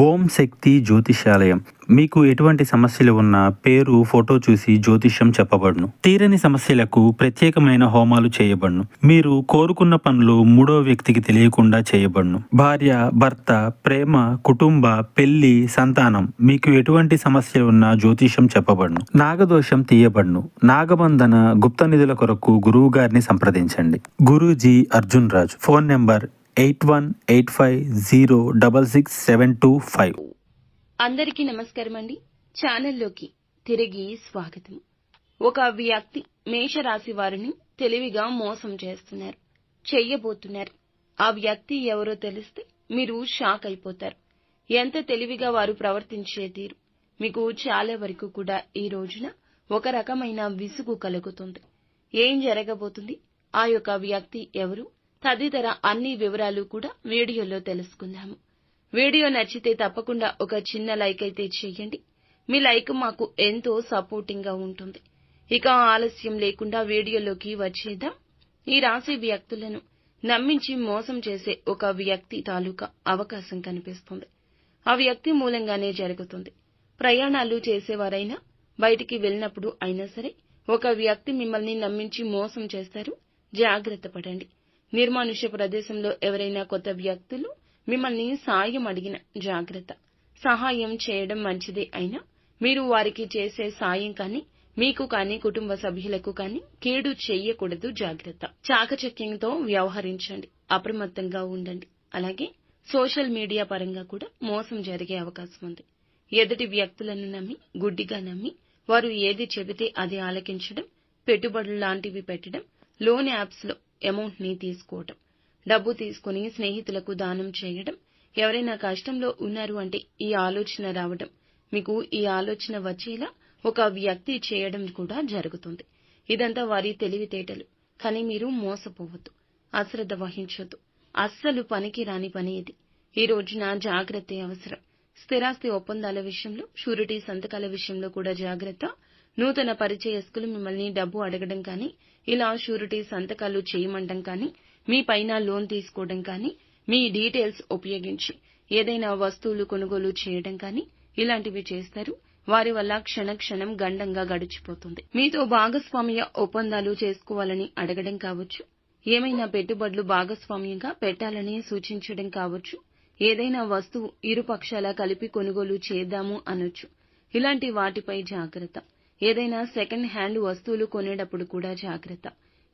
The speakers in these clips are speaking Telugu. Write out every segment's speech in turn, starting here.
ఓం శక్తి జ్యోతిషాలయం. మీకు ఎటువంటి సమస్యలు ఉన్నా పేరు ఫోటో చూసి జ్యోతిష్యం చెప్పబడును. తీరని సమస్యలకు ప్రత్యేకమైన హోమాలు చేయబడును. మీరు కోరుకున్న పనులు మూడో వ్యక్తికి తెలియకుండా చేయబడును. భార్య భర్త ప్రేమ కుటుంబ పెళ్ళి సంతానం. మీకు ఎటువంటి సమస్యలు ఉన్నా జ్యోతిష్యం చెప్పబడును. నాగదోషం తీయబడును. నాగబంధన గుప్త నిధుల కొరకు గురువు గారిని సంప్రదించండి. Guruji Arjun Raj. Phone number eight one eight five zero double six seven two five. అందరికీ నమస్కారం అండి ఛానల్లోకి తిరిగి స్వాగతం. ఒక వ్యక్తి మేషరాశి వారిని తెలివిగా మోసం చేస్తున్నారు చెయ్యబోతున్నారు. ఆ వ్యక్తి ఎవరో తెలిస్తే మీరు షాక్ అయిపోతారు. ఎంత తెలివిగా వారు ప్రవర్తించే తీరు. మీకు చాలా వరకు కూడా ఈ రోజున ఒక రకమైన విసుగు కలుగుతుంది. ఏం జరగబోతుంది? ఆ యొక్క వ్యక్తి ఎవరు? తదితర అన్ని వివరాలు కూడా వీడియోలో తెలుసుకుందాము. వీడియో నచ్చితే తప్పకుండా ఒక చిన్న లైక్ అయితే చేయండి. మీ లైక్ మాకు ఎంతో సపోర్టింగ్గా ఉంటుంది. ఇక ఆలస్యం లేకుండా వీడియోలోకి వచ్చేద్దాం. ఈ రాశి వ్యక్తులను నమ్మించి మోసం చేసే ఒక వ్యక్తి తాలూకా అవకాశం కనిపిస్తుంది. ఆ వ్యక్తి మూలంగానే జరుగుతుంది. ప్రయాణాలు చేసేవారైనా బయటికి వెళ్ళినప్పుడు అయినా సరే ఒక వ్యక్తి మిమ్మల్ని నమ్మించి మోసం చేస్తారు. జాగ్రత్త పడండి. నిర్మానుష్య ప్రదేశంలో ఎవరైనా కొత్త వ్యక్తులు మిమ్మల్ని సాయం అడిగిన జాగ్రత్త. సహాయం చేయడం మంచిదే అయినా మీరు వారికి చేసే సాయం కానీ మీకు కానీ కుటుంబ సభ్యులకు కానీ కీడు చెయ్యకూడదు జాగ్రత్త. చాకచక్యంతో వ్యవహరించండి అప్రమత్తంగా ఉండండి. అలాగే సోషల్ మీడియా పరంగా కూడా మోసం జరిగే అవకాశం ఉంది. ఎదుటి వ్యక్తులను నమ్మి గుడ్డిగా నమ్మి వారు ఏది చెబితే అది ఆలకించడం పెట్టుబడులు లాంటివి పెట్టడం లోన్ యాప్స్లో అమౌంట్ని డబ్బు తీసుకుని స్నేహితులకు దానం చేయడం ఎవరైనా కష్టంలో ఉన్నారు అంటే ఈ ఆలోచన రావడం మీకు ఈ ఆలోచన వచ్చేలా ఒక వ్యక్తి చేయడం కూడా జరుగుతుంది. ఇదంతా వారి తెలివితేటలు. కానీ మీరు మోసపోవద్దు. అశ్రద్ధ వహించొద్దు. అస్సలు పనికి రాని పని ఇది. ఈ రోజున జాగ్రత్త అవసరం. స్థిరాస్తి ఒప్పందాల విషయంలో షూరిటీ సంతకాల విషయంలో కూడా జాగ్రత్త. నూతన పరిచయస్కులు మిమ్మల్ని డబ్బు అడగడం కానీ ఇలా షూరిటీ సంతకాలు చేయమండం కానీ మీ పైన లోన్ తీసుకోవడం కానీ మీ డీటెయిల్స్ ఉపయోగించి ఏదైనా వస్తువులు కొనుగోలు చేయడం కానీ ఇలాంటివి చేస్తారు. వారి వల్ల క్షణక్షణం గండంగా గడిచిపోతుంది. మీతో భాగస్వామ్య ఒప్పందాలు చేసుకోవాలని అడగడం కావచ్చు. ఏమైనా పెట్టుబడులు భాగస్వామ్యంగా పెట్టాలని సూచించడం కావచ్చు. ఏదైనా వస్తువు ఇరు పక్షాల కలిపి కొనుగోలు చేద్దాము అనొచ్చు. ఇలాంటి వాటిపై జాగ్రత్త. ఏదైనా సెకండ్ హ్యాండ్ వస్తువులు కొనేటప్పుడు కూడా జాగ్రత్త.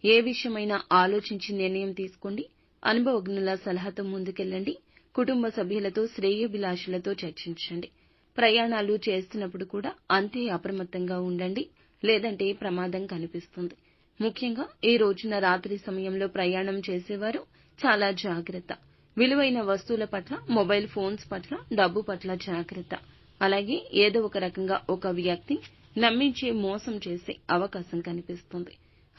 ఏ విషయమైనా ఆలోచించి నిర్ణయం తీసుకోండి. అనుభవజ్ఞుల సలహాతో ముందుకెళ్ళండి. కుటుంబ సభ్యులతో శ్రేయోభిలాషులతో చర్చించండి. ప్రయాణాలు చేస్తున్నప్పుడు కూడా అంతే అప్రమత్తంగా ఉండండి. లేదంటే ప్రమాదం కనిపిస్తుంది. ముఖ్యంగా ఈ రోజున రాత్రి సమయంలో ప్రయాణం చేసేవారు చాలా జాగ్రత్త. విలువైన వస్తువుల పట్ల మొబైల్ ఫోన్స్ పట్ల డబ్బు పట్ల జాగ్రత్త. అలాగే ఏదో ఒక రకంగా ఒక వ్యక్తి నమ్మించి మోసం చేసే అవకాశం కనిపిస్తుంది.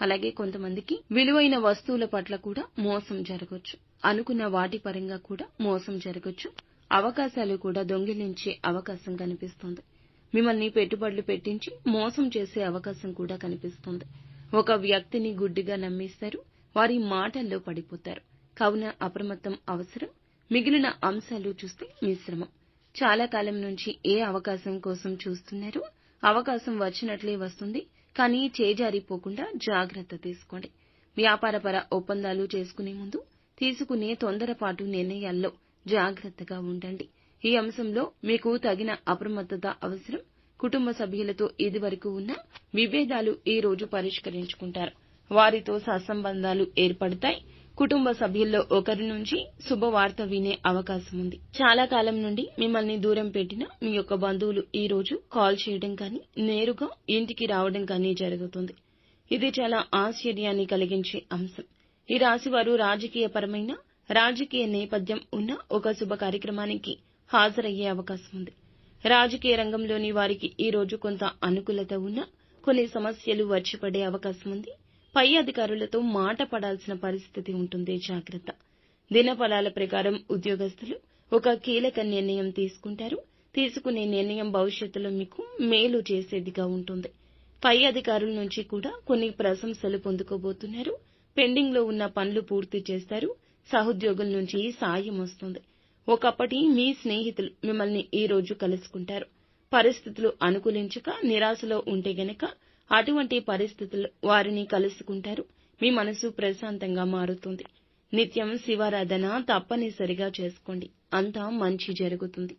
అలాగే కొంతమందికి విలువైన వస్తువుల పట్ల కూడా మోసం జరగొచ్చు. అనుకున్న వాటి పరంగా కూడా మోసం జరగొచ్చు. అవకాశాలు కూడా దొంగిలించే అవకాశం కనిపిస్తుంది. మిమ్మల్ని పెట్టుబడులు పెట్టించి మోసం చేసే అవకాశం కూడా కనిపిస్తుంది. ఒక వ్యక్తిని గుడ్డిగా నమ్మిస్తారు. వారి మాటల్లో పడిపోతారు. కావున అప్రమత్తం అవసరం. మిగిలిన అంశాలు చూస్తే మిశ్రమం చాలా కాలం నుంచి ఏ అవకాశం కోసం చూస్తున్నారు? అవకాశం వచ్చినట్లే వస్తుంది. కానీ చేజారిపోకుండా జాగ్రత్త తీసుకోండి. వ్యాపారపర ఒప్పందాలు చేసుకునే ముందు తీసుకునే తొందరపాటు నిర్ణయాల్లో జాగ్రత్తగా ఉండండి. ఈ అంశంలో మీకు తగిన అప్రమత్తత అవసరం. కుటుంబ సభ్యులతో ఇదివరకు ఉన్న విభేదాలు ఈ రోజు పరిష్కరించుకుంటారు. వారితో సత్సంబంధాలు ఏర్పడతాయి. కుటుంబ సభ్యుల్లో ఒకరి నుంచి శుభవార్త వినే అవకాశం ఉంది. చాలా కాలం నుండి మిమ్మల్ని దూరం పెట్టిన మీ యొక్క బంధువులు ఈ రోజు కాల్ చేయడం కానీ నేరుగా ఇంటికి రావడం కానీ జరుగుతుంది. ఇది చాలా ఆశ్చర్యాన్ని కలిగించే అంశం. ఈ రాశివారు రాజకీయపరమైన రాజకీయ నేపథ్యం ఉన్న ఒక శుభ కార్యక్రమానికి హాజరయ్యే అవకాశం ఉంది. రాజకీయ రంగంలోని వారికి ఈ రోజు కొంత అనుకూలత ఉన్న కొన్ని సమస్యలు వచ్చిపడే అవకాశం ఉంది. పై అధికారులతో మాట పడాల్సిన పరిస్థితి ఉంటుంది జాగ్రత్త. దినఫలాల ప్రకారం ఉద్యోగస్తులు ఒక కీలక నిర్ణయం తీసుకుంటారు. తీసుకునే నిర్ణయం భవిష్యత్తులో మీకు మేలు చేసేదిగా ఉంటుంది. పై అధికారుల నుంచి కూడా కొన్ని ప్రశంసలు పొందుకోబోతున్నారు. పెండింగ్లో ఉన్న పనులు పూర్తి చేస్తారు. సహోద్యోగుల నుంచి సాయం వస్తుంది. ఒకప్పటి మీ స్నేహితులు మిమ్మల్ని ఈ రోజు కలుసుకుంటారు. పరిస్థితులు అనుకూలించక నిరాశలో ఉంటే గనక అటువంటి పరిస్థితుల్లో వారిని కలుసుకుంటారు. మీ మనసు ప్రశాంతంగా మారుతుంది. నిత్యం శివారాధన తప్పనిసరిగా చేసుకోండి. అంతా మంచి జరుగుతుంది.